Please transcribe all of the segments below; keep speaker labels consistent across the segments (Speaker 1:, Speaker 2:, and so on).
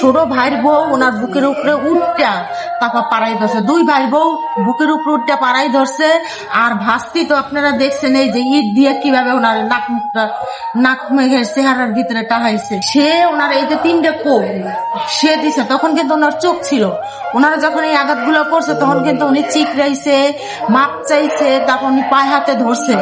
Speaker 1: ছোট ভাইয়ের বউ ওনার বুকের উপরে উঠটা, তারপর পাড়াই ধরছে। দুই ভাই বউ বুকের উপরে উঠটা পাড়াই ধরছে। আর ভাস্তি তো আপনারা দেখছেন এই যে ইট দিয়ে কীভাবে ওনার নাক মুখটা, নাক মেঘের চেহারার ভিতরে টাহাইছে সে ওনার এই যে তিনটে কোপ, সে দিছে। তখন কিন্তু ওনার চোখ ছিল। ওনারা যখন এই আঘাতগুলো করছে, তখন কিন্তু উনি চিকরাইছে মাপ চাইছে, তারপর উনি পায়ে হাতে ধরছে।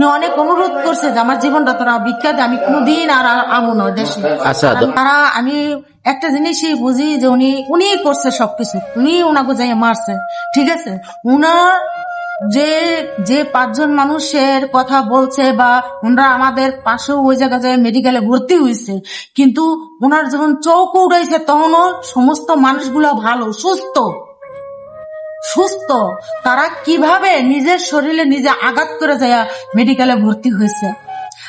Speaker 1: অনেক অনুরোধ করছে যে আমার জীবনটা তোরা বিখ্যাত আমি কোনোদিন আর আমো না দেশে।
Speaker 2: আচ্ছা,
Speaker 1: তারা আমি একটা জিনিসই বুঝি যে উনি উনি করছে সবকিছু। উনি ওনাকে যাই মারছে ঠিক আছে? উনার যে যে পাঁচজন মানুষের কথা বলছে বা ওনারা আমাদের পাশেও ওই জায়গায় যায় মেডিকেলে ভর্তি হয়েছে কিন্তু ওনার যখন চোখ উড়াইছে তখনও সমস্ত মানুষগুলো ভালো সুস্থ। সুস্থ। তারা কীভাবে নিজের শরীরে নিজে আঘাত করে যায়, মেডিকেলে ভর্তি হয়েছে।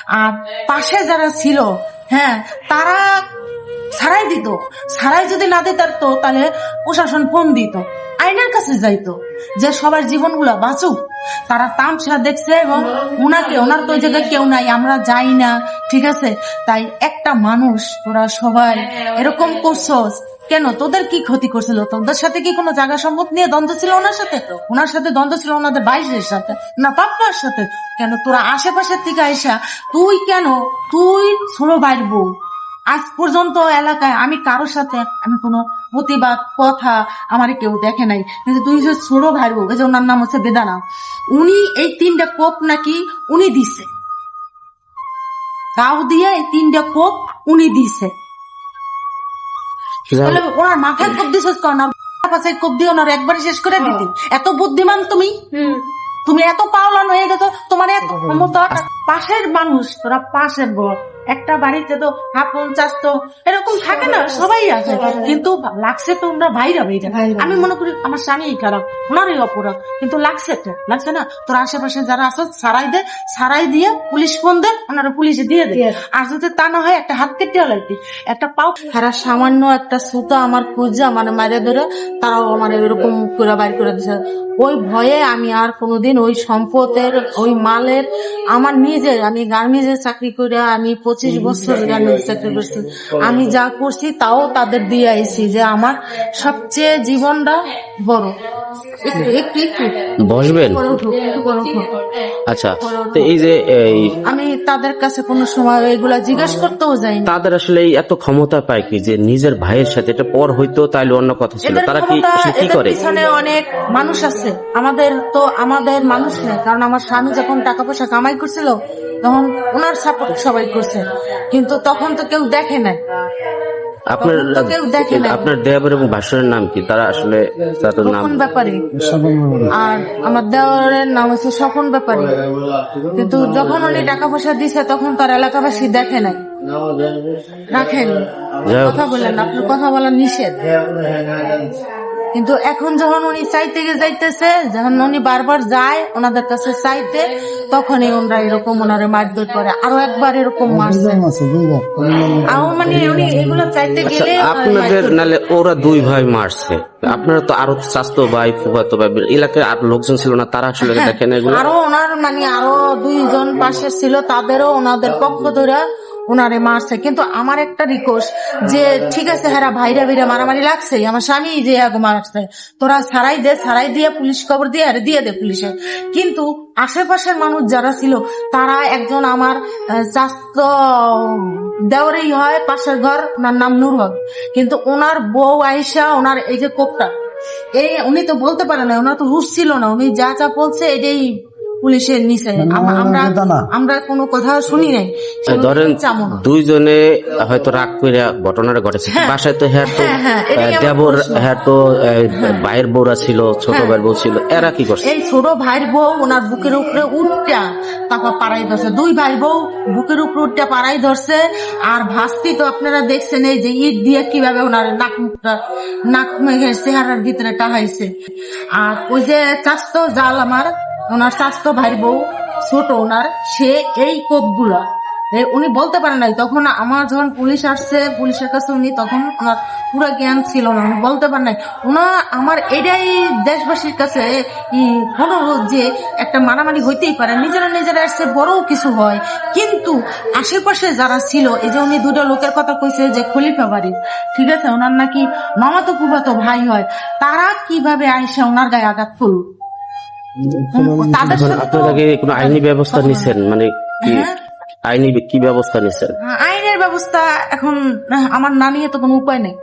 Speaker 1: আর পাশে যারা ছিল হ্যাঁ তারা ছাড়াই দিত। ছাড়াই যদি না দিত, তো তাহলে প্রশাসন ফোন দিত, আইনের কাছে যাইতো, যে সবার জীবনগুলো বাঁচুক। তারা তাম তামসা দেখছে এবং ওনাকে, ওনার তো জায়গায় কেউ নাই, আমরা যাই না, ঠিক আছে? তাই একটা মানুষ, ওরা সবাই এরকম করছস কেন? তোদের কি ক্ষতি করছিল? তোদের সাথে কি কোনো জায়গা সম্পদ নিয়ে দ্বন্দ্ব ছিল ওনার সাথে? ওনার সাথে দ্বন্দ্ব ছিল ওনাদের বাইশের সাথে, না পাপ্পার সাথে? কেন তোরা আশেপাশের থেকে আইসা তুই কেন? তুই ছোট বাইর বউ। আজ পর্যন্ত এলাকায় আমি কারোর সাথে আমি কোনো প্রতিবাদ, কথা আমার কেউ দেখে নাই। কিন্তু তুই যে ছোট ভাই বউ যে ওনার নাম হচ্ছে বেদানা, উনি এই তিনটা কোপ নাকি উনি দিছে। তাও দিয়ে এই তিনটা কোপ উনি দিছে। ওনার মাথায় কোপ দিছিস কেন না। পাশে কোপ দিয়ে ওনার একবারে শেষ করে দিতি এত বুদ্ধিমান তুমি? তুমি এত পাওলান হয়ে গেছো তোমার এত ক্ষমতা পাশের মানুষ তোরা পাশের বল একটা বাড়িতে তো আপন চাস্ত এরকম থাকে না সবাই আছে। কিন্তু লাগছে তো আমরা ভাইরা ভাইরা আমি মনে করি আমার স্বামী খারাপ ওনারই অপরাধ। কিন্তু লাগছে তো লাগছে না। তোর আশেপাশে যারা আছে সারাই দে সারাই দিয়ে পুলিশ ফোন দে ওনারা পুলিশে দিয়ে দে। আর যদি তা না হয় একটা হাত কেটে লাগবে একটা পাও তারা সামান্য একটা সুতো আমার খুঁজে আমার মারে ধরে তারাও আমার এরকম করে বাইর করে দিছে ওই ভয়ে আমি আর কোনোদিন ওই সম্পদের ওই মালের আমার নিজের আমি গার্মেন্টসে চাকরি করে আমি পঁচিশ বছর গার্মেন্টস চাকরি করছি আমি যা করছি তাও তাদের দিয়ে আইছি যে আমার সবচেয়ে জীবনটা বড়।
Speaker 2: বসবেন। আচ্ছা তো এই যে
Speaker 1: আমি তাদের কাছে কোনো সময় এগুলা জিজ্ঞাসা করতেও যাই
Speaker 2: তাদের আসলে এত ক্ষমতা পায় কি যে নিজের ভাইয়ের সাথে এটা পর হইতো তাহলে অন্য কথা ছিল। তারা কি কি করে?
Speaker 1: পিছনে অনেক মানুষ আছে। আমাদের তো আমাদের মানুষ নেই কারণ আমার স্বামী যখন টাকা পয়সা কামাই করছিল তখন ওনার সাপোর্ট সবাই করছে। কিন্তু তখন তো কেউ দেখে নাই।
Speaker 2: আপনার। আপনার দেবর এবং ভাসুরের নাম কি? তারা আসলে তাদের নাম
Speaker 1: ব্যাপারী। আর আমার দেওয়ারের নাম হচ্ছে স্বপন ব্যাপারী। কিন্তু যখন উনি টাকা পয়সা দিছে তখন তার এলাকাবাসী দেখে নাই। রাখেন। কথা বলেন আপনার কথা বলা নিষেধ। কিন্তু এখন যখন উনি চাইতে গিয়ে যাইতেছে যখন উনি বারবার যায় ওনাদের কাছে চাইতে তখনই ওনারা এরকম ওনারে মারধর করে। আরও একবার এরকম মারছে। আরও মানে উনি এগুলো চাইতে
Speaker 2: আচ্ছা
Speaker 1: গেলে
Speaker 2: আপনাদের নালে ওরা দুই ভাই মারছে। আপনারা তো আরও স্বাস্থ্য ভাই ফুফাতো ভাই এলাকায় আর লোকজন ছিল না তারা আসলে দেখেন এগুলো।
Speaker 1: আরও ওনার মানে আরও দুইজন পাশে ছিল তাদেরও ওনাদের পক্ষ ধরে ওনারে মারছে। কিন্তু আমার একটা রিকোয়েস্ট যে, ঠিক আছে হ্যাঁ ভাইরা ভাইরা মারামারি লাগছে, আমার স্বামী যে আগে মারছে, তোরা সারাই দে সারাই দিয়ে পুলিশ খবর দিয়ে আরে দিয়ে দে পুলিশে। কিন্তু আশেপাশের মানুষ যারা ছিল, তারা একজন আমার স্বাস্থ্য দেওয়ারই হয়, পাশের ঘর, ওনার নাম নূর হক। কিন্তু ওনার বউ আইসা ওনার এই যে কোপটা, এই উনি তো বলতে পারে না, ওনার তো হুশ ছিল না, উনি যা যা বলছে, এটাই পুলিশের নিচে আমরা আমরা কোনো কথা শুনি নাই।
Speaker 2: ধরেন দুইজনে হয়তো রাগ করে ঘটনাটা ঘটেছে। বাসায় তো হ্যাঁ তো
Speaker 1: হ্যাঁ, হ্যাঁ, আমার
Speaker 2: দেবর হ্যাঁ তো ভাইয়ের বউরা ছিল ছোট ভাইয়ের বউ ছিল এরা কি করছে?
Speaker 1: এই ছোট ভাইয়ের বউ ওনার বুকের উপরে উঠটা তারপর পাড়াই ধরছে। দুই ভাই বউ বুকের উপরে উঠটা পাড়াই ধরছে। আর ভাস্তি তো আপনারা দেখছেন এই যে ইট দিয়ে কীভাবে ওনার নাক মুখটা নাক মেঘের চেহারার ভিতরে টাহাইছে আর ওই যে চাস্ত জাল আমার ওনার চাস্ত ভাইয়ের বউ, ছোট ওনার, সে এই কোপগুলা। উনি বলতে পারেন নাই, তখন আমার যখন পুলিশ আসছে, পুলিশের কাছে উনি তখন ওনার পুরো জ্ঞান ছিল না, উনি বলতে পারেন নাই। ওনা আমার এটাই দেশবাসীর কাছে অনুরোধ যে একটা মারামারি হইতেই পারে, নিজেরা নিজেরা আসছে বড়ও কিছু হয়। কিন্তু আশেপাশে যারা ছিল, এই যে উনি দুটো লোকের কথা কইছে যে খলিফা বাড়ি, ঠিক আছে? ওনার নাকি মামাতো ফুফাতো ভাই হয়, তারা কীভাবে আইসা ওনার গায়ে আঘাত করল?
Speaker 2: আপনারা কি কোনো আইনি ব্যবস্থা নিছেন? মানে কি
Speaker 1: হ্যাঁ।
Speaker 2: আইনি কি ব্যবস্থা নিছেন?
Speaker 1: আইনের ব্যবস্থা এখন আমার না নিয়ে তো কোনো উপায় নেই।